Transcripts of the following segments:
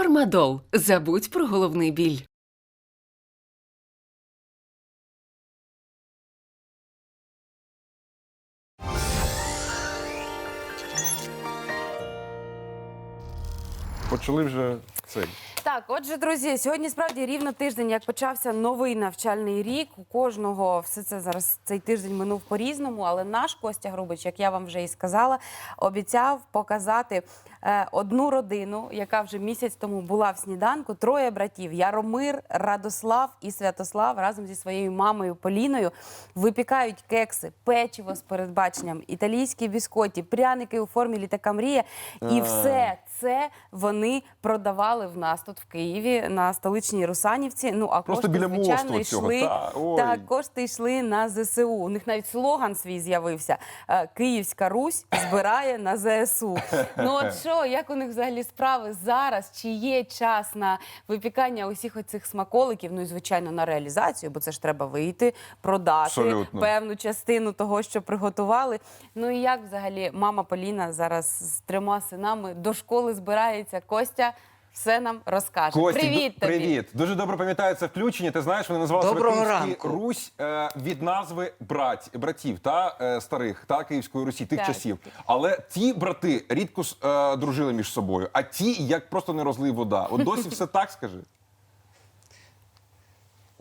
Фармадол. Забудь про головний біль. Почали вже цей. Так, отже, друзі, сьогодні справді рівно тиждень, як почався новий навчальний рік. У кожного все це зараз цей тиждень минув по-різному. Але наш Костя Грубич, як я вам вже і сказала, обіцяв показати е, одну родину, яка вже місяць тому була в сніданку. Троє братів: Яромир, Радослав і Святослав разом зі своєю мамою Поліною випікають кекси, печиво з передбаченням, італійські біскоті, пряники у формі літака мрія. І все це вони продавали в нас тут в Києві на столичній Русанівці. Ну а Просто кошти, біля звичайно, мосту йшли та, так, кошти йшли на ЗСУ. У них навіть слоган свій з'явився: е, Київська Русь збирає на ЗСУ. Ну от що, як у них взагалі справи зараз? Чи є час на випікання усіх оцих смаколиків? Ну і звичайно на реалізацію, бо це ж треба вийти, продати Абсолютно. певну частину того, що приготували. Ну і як взагалі мама Поліна зараз з трьома синами до школи збирається? Костя все нам розкаже. Костя, привіт ду- тобі. привіт. Дуже добре пам'ятаю це включення. Ти знаєш, вони називали себе Доброго Київський ранку. Русь е, від назви брать, братів та е, старих та Київської Русі тих Так. часів. Але ті брати рідко с- е, дружили між собою, а ті як просто не розлив вода. От досі все так скажи.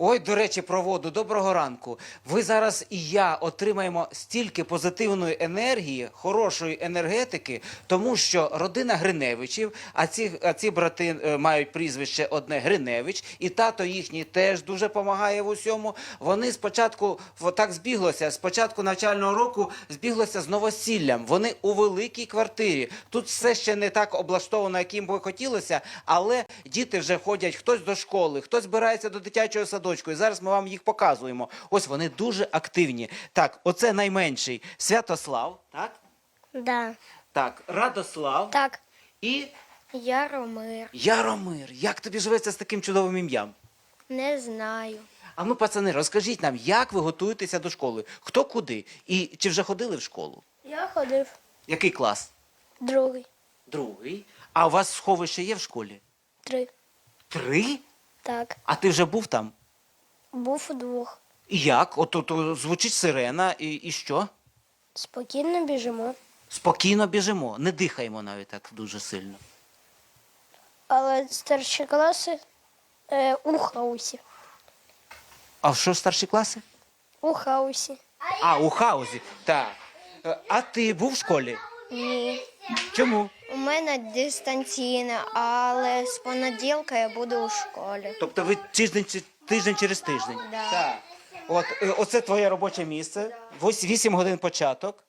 Ой, до речі, про воду. Доброго ранку. Ви зараз і я отримаємо стільки позитивної енергії, хорошої енергетики, тому що родина Гриневичів, а ці, а ці брати е, мають прізвище одне Гриневич, і тато їхній теж дуже допомагає в усьому. Вони спочатку так збіглося. Спочатку навчального року збіглося з новосіллям. Вони у великій квартирі. Тут все ще не так облаштовано, яким би хотілося, але діти вже ходять хтось до школи, хтось збирається до дитячого садочку. І зараз ми вам їх показуємо. Ось вони дуже активні. Так, оце найменший Святослав, так? Да. Так, Радослав Так, і Яромир. Яромир. Як тобі живеться з таким чудовим ім'ям? Не знаю. А ну, пацани, розкажіть нам, як ви готуєтеся до школи? Хто куди? І чи вже ходили в школу? Я ходив Який клас? другий, Другий. А у вас сховище є в школі? три. Три? Так. А ти вже був там? Був у двох. І як? От, от, от звучить сирена, і, і що? Спокійно біжимо. Спокійно біжимо, не дихаємо навіть так дуже сильно. Але старші класи е, у хаусі. А що старші класи? У хаусі. А, у хаузі. Так. Е, А ти був в школі? Ні. Чому? У мене дистанційне, але з понеділка я буду у школі. Тобто ви тиждень, чи- тиждень через тиждень? Так. От, е, оце твоє робоче місце. Вось 8 годин початок.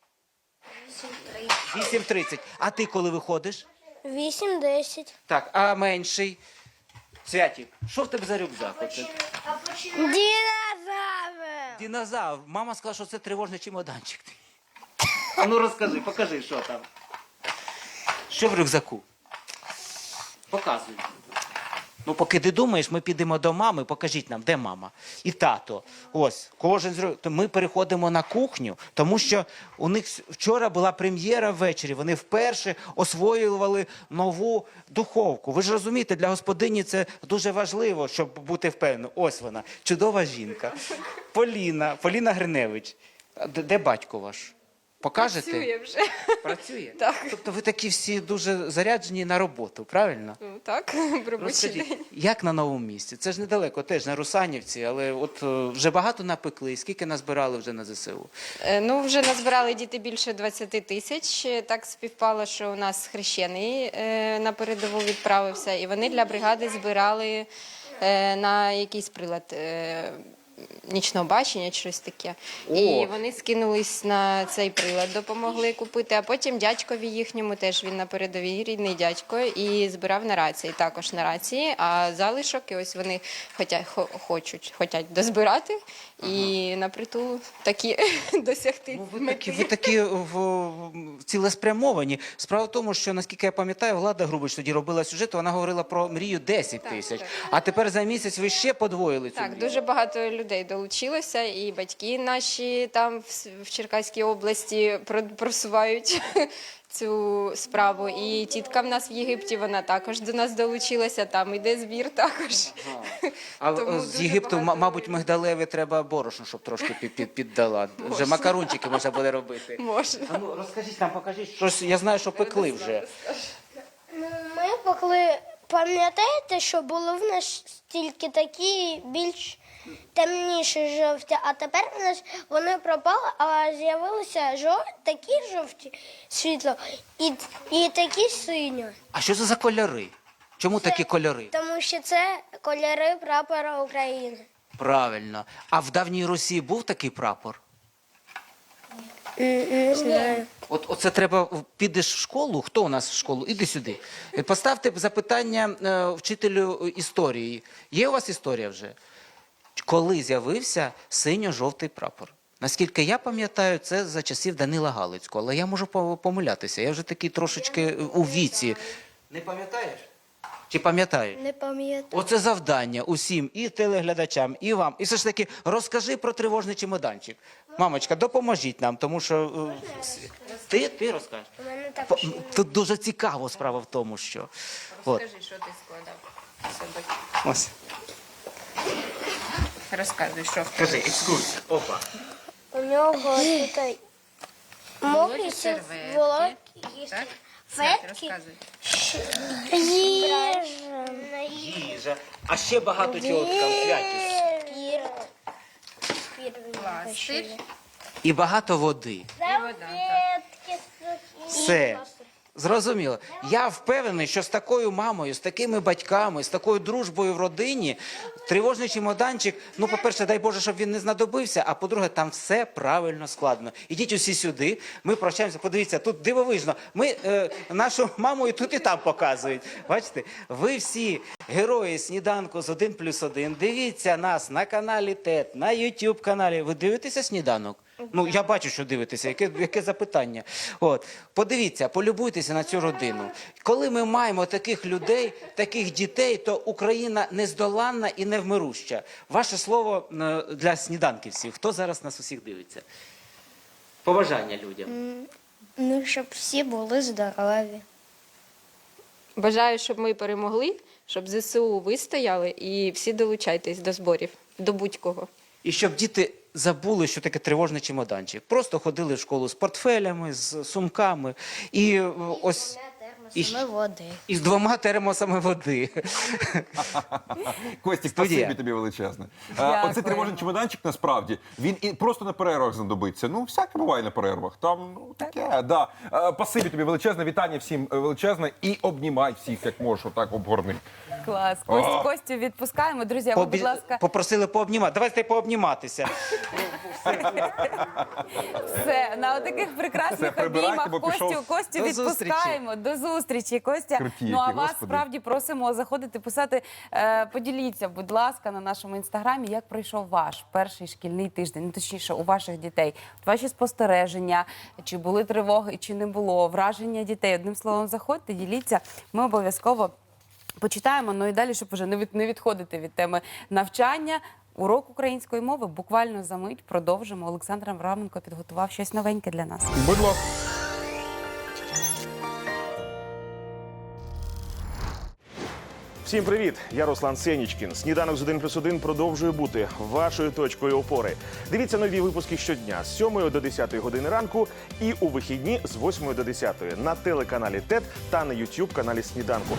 8.30. А ти коли виходиш? 8-10. Так, а менший. Святік, що в тебе за рюкзак? Оце? Динозавр! Динозавр. Мама сказала, що це тривожний чемоданчик. А ну розкажи, покажи, що там. Що в рюкзаку? Показуй. Ну, поки ти думаєш, ми підемо до мами, покажіть нам, де мама. І тато. Ось, кожен з ми переходимо на кухню, тому що у них вчора була прем'єра ввечері. Вони вперше освоювали нову духовку. Ви ж розумієте, для господині це дуже важливо, щоб бути впевненим. Ось вона, чудова жінка. Поліна, Поліна Гриневич. Де батько ваш? Покажете? Працює вже. Працює? Так. Тобто ви такі всі дуже заряджені на роботу, правильно? Ну, так, робочий Розкажіть, день. як на новому місці? Це ж недалеко, теж на Русанівці, але от е, вже багато напекли. Скільки назбирали вже на ЗСУ? Е, Ну, вже назбирали діти більше 20 тисяч. Е, Так співпало, що у нас хрещений е, на передову відправився, і вони для бригади збирали е, на якийсь прилад. е, Нічного бачення, щось таке. О! І вони скинулись на цей прилад, допомогли купити. А потім дядькові їхньому теж він на передовій рідний дядько і збирав на рації, також на рації. А залишок, і ось вони хотять, хо- хочуть, хотять дозбирати і на притул такі досягти. Ну, ви такі, ви такі в, в- цілеспрямовані. Справа в тому, що наскільки я пам'ятаю, Влада Грубич тоді робила сюжет, вона говорила про мрію 10 тисяч. А тепер за місяць ви ще подвоїли цю Так, мрію. дуже багато людей долучилося, і батьки наші там в, Черкаській області просувають цю справу. І тітка в нас в Єгипті, вона також до нас долучилася, там іде збір також. А Тому з Єгипту, ма- багато мабуть, мигдалеві треба борошно, щоб трошки під, під, піддала. Вже макарунчики можна буде робити. Можна. А ну розкажіть нам, покажіть щось. Я знаю, що пекли вже. Ну, ми поки пам'ятаєте, що були в нас тільки такі більш темніші жовті, а тепер в нас вони пропали, а з'явилися жов... такі жовті світло і, і такі сині. А що це за кольори? Чому такі кольори? Тому що це кольори прапора України. Правильно. А в давній Росії був такий прапор? Не знаю. От оце треба підеш в школу. Хто у нас в школу? Іди сюди. Е, Поставте запитання е, вчителю історії. Є у вас історія вже? Коли з'явився синьо-жовтий прапор? Наскільки я пам'ятаю, це за часів Данила Галицького, але я можу помилятися. Я вже такий трошечки у віці. Не пам'ятаєш? Чи пам'ятаєш? Не пам'ятаю. Оце завдання усім, і телеглядачам, і вам. І все ж таки, розкажи про тривожний чемоданчик. Мамочка, допоможіть нам, тому що е, ти, ти розкажеш. У мене також. Тут дуже цікаво справа в тому, що от що ти складав ось Розказуй, що в кажи, екскурсія. Опа. У нього тут мокрі серветки, волокі Так? Фетки. Розказуй. їжа, Їжа. А ще багато чого там святість. Пластир. І багато води. Вода. так. Все. Зрозуміло. Я впевнений, що з такою мамою, з такими батьками, з такою дружбою в родині, тривожний чемоданчик, ну, по-перше, дай Боже, щоб він не знадобився, а по-друге, там все правильно складно. Ідіть усі сюди, ми прощаємося. Подивіться, тут дивовижно. Ми е, нашу маму і тут і там показують. Бачите, ви всі герої сніданку з 1 плюс 1. Дивіться нас на каналі ТЕТ, на YouTube каналі. Ви дивитеся сніданок? Ну, я бачу, що дивитеся. Яке, яке запитання? От, подивіться, полюбуйтеся на цю родину. Коли ми маємо таких людей, таких дітей, то Україна нездоланна і невмируща. Ваше слово е, для сніданківців. Хто зараз нас усіх дивиться? Побажання людям. Ну, щоб всі були здорові. Бажаю, щоб ми перемогли, щоб ЗСУ вистояли і всі долучайтесь до зборів, до будь-кого. І щоб діти забули, що таке тривожний чемоданчик. Просто ходили в школу з портфелями, з сумками. І е, ось. І, води. і з двома термосами води. Костік, Студія. спасибі тобі величезне. А, Дякую. Тривожний чемоданчик насправді він і просто на перервах знадобиться. Ну, всяке буває на перервах. Там ну таке, да. А, Спасибі тобі величезне, вітання всім е, величезне і обнімай всіх, як можеш, отак обгорни. Клас. Костю, О! Костю відпускаємо. Друзі, а ви, Побі- будь ласка, Попросили пообнімати. Давайте пообніматися. Все на таких Все, прекрасних прибирайте, обіймах бо Костю, пішов. Костю До відпускаємо. До зустрічі, Костя. Круті ну а які, вас господи. справді просимо заходити, писати. Е, поділіться, будь ласка, на нашому інстаграмі, як пройшов ваш перший шкільний тиждень, ну точніше, у ваших дітей. От ваші спостереження, чи були тривоги, чи не було, враження дітей. Одним словом, заходьте, діліться. Ми обов'язково. Почитаємо, ну і далі, щоб вже не від не відходити від теми навчання. Урок української мови буквально за мить продовжимо. Олександр Авраменко підготував щось новеньке для нас. Будь ласка. Всім привіт! Я Руслан Сенічкін. Сніданок з 1 плюс 1 продовжує бути вашою точкою опори. Дивіться нові випуски щодня з 7 до 10 години ранку і у вихідні з 8 до 10 на телеканалі ТЕТ та на YouTube каналі Сніданку.